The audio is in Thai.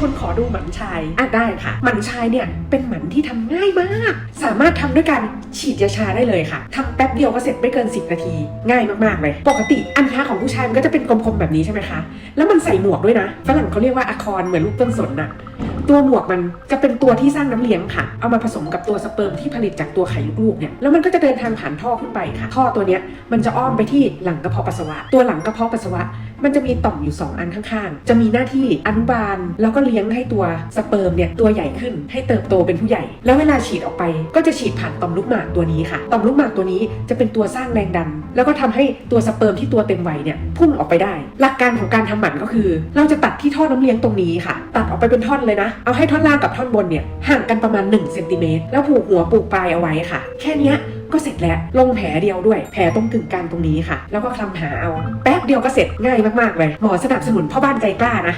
คนขอดูหมันชายอะได้ค่ะ หมันชายเนี่ยเป็นหมันที่ทำง่ายมาก สามารถทำด้วยการฉีดยาชาได้เลยค่ะทำแป๊บเดียวก็เสร็จไม่เกิน 10 นาที ง่ายมากๆเลย ปกติอันท้าของผู้ชายมันก็จะเป็นกลมๆแบบนี้ใช่ไหมคะ แล้วมันใส่หมวกด้วยนะฝรั่งเขาเรียกว่าอะคอนเหมือนลูกต้นสนน่ะตัวหมวกมันจะเป็นตัวที่สร้างน้ำเลี้ยงค่ะ เอามาผสมกับตัวสเปิร์มที่ผลิตจากตัวไข่ลูกๆเนี่ย แล้วมันก็จะเดินทางผ่านท่อขึ้นไปค่ะ ท่อตัวเนี้ยมันจะอ้อมไปที่หลังกระเพาะปัสสาวะ ตัวหลังกระเพาะปัสสาวะ มันจะมีต่อมอยู่ 2 อันข้างๆ จะมีหน้าที่อนุบาล แล้วก็เลี้ยงให้ตัวสเปิร์มเนี่ยตัวใหญ่ขึ้น ให้เติบโตเป็นผู้ใหญ่ แล้วเวลาฉีดออกไปก็จะฉีดผ่านต่อมลูกหมากตัวนี้ค่ะต่อมลูกหมากตัวนี้จะเป็นตัวสร้างแรงดัน แล้วก็ทำให้ตัวสเปิร์มที่ตัวเต็มวัยเนี่ยพุ่งออกไปได้ หลักการของการทำหมันก็คือ เราจะตัดที่ท่อน้ำเลี้ยงตรงนี้ค่ะ ตัดออกไปเป็นท่อนเลยนะ เอาให้ท่อนล่างกับท่อนบนเนี่ยห่างกันประมาณ1เซนติเมตรแล้วผูกหัวปลูกปลายเอาไว้ค่ะ แค่นี้ก็เสร็จแล้วลงแผลเดียวด้วย แผลตรงกึ่งกลางตรงนี้ค่ะ แล้วก็คลำหาเอา แป๊บเดียวก็เสร็จง่ายมากๆเลยหมอสนับสนุนพ่อบ้านใจกล้านะ